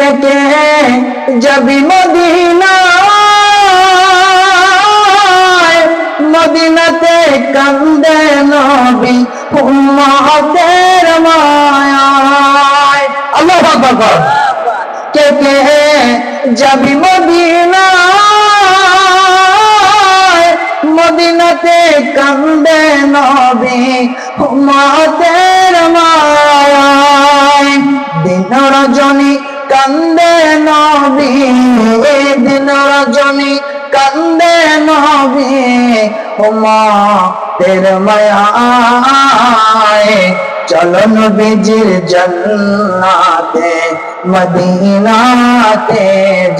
কে কে যাবি মদিনা মদিনাতে কান্দে নবী উম্মতের মায়ায়। আল্লাহু আকবার। কে কে যাবি মদিনা মদিনাতে কান্দে নবী উম্মতের কান্দে নবী দিন রজনী কান্দে নবী উমা তের মায়ায় চলো নবীজির জন্নাতে, মদিনাতে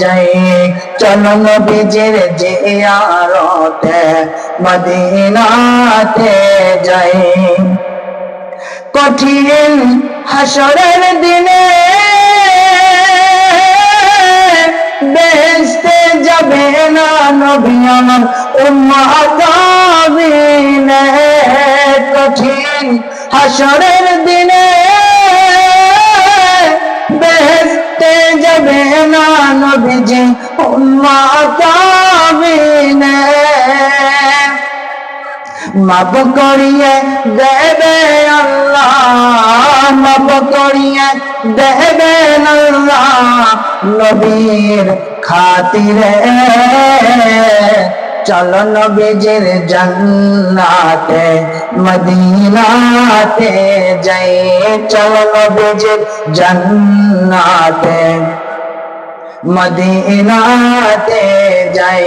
যাই। চলো নবীজির জিয়ারতে, মদিনাতে যাই। কঠিন হাসরের দিনে নবী আমার উম্মাতাবিনে কঠিন হাসরের দিনে বেহেশতে যাবে না নবীজি উম্মাতাবিনে মাপ করিয়ে দেবে আল্লাহ মাপ করিয়ে দেবে আল্লাহ নবীর খাতিরে। চলো নবীজির জান্নাতে, মদিনাতে যাই। চলো নবীজির জান্নাতে, মদিনাতে যাই।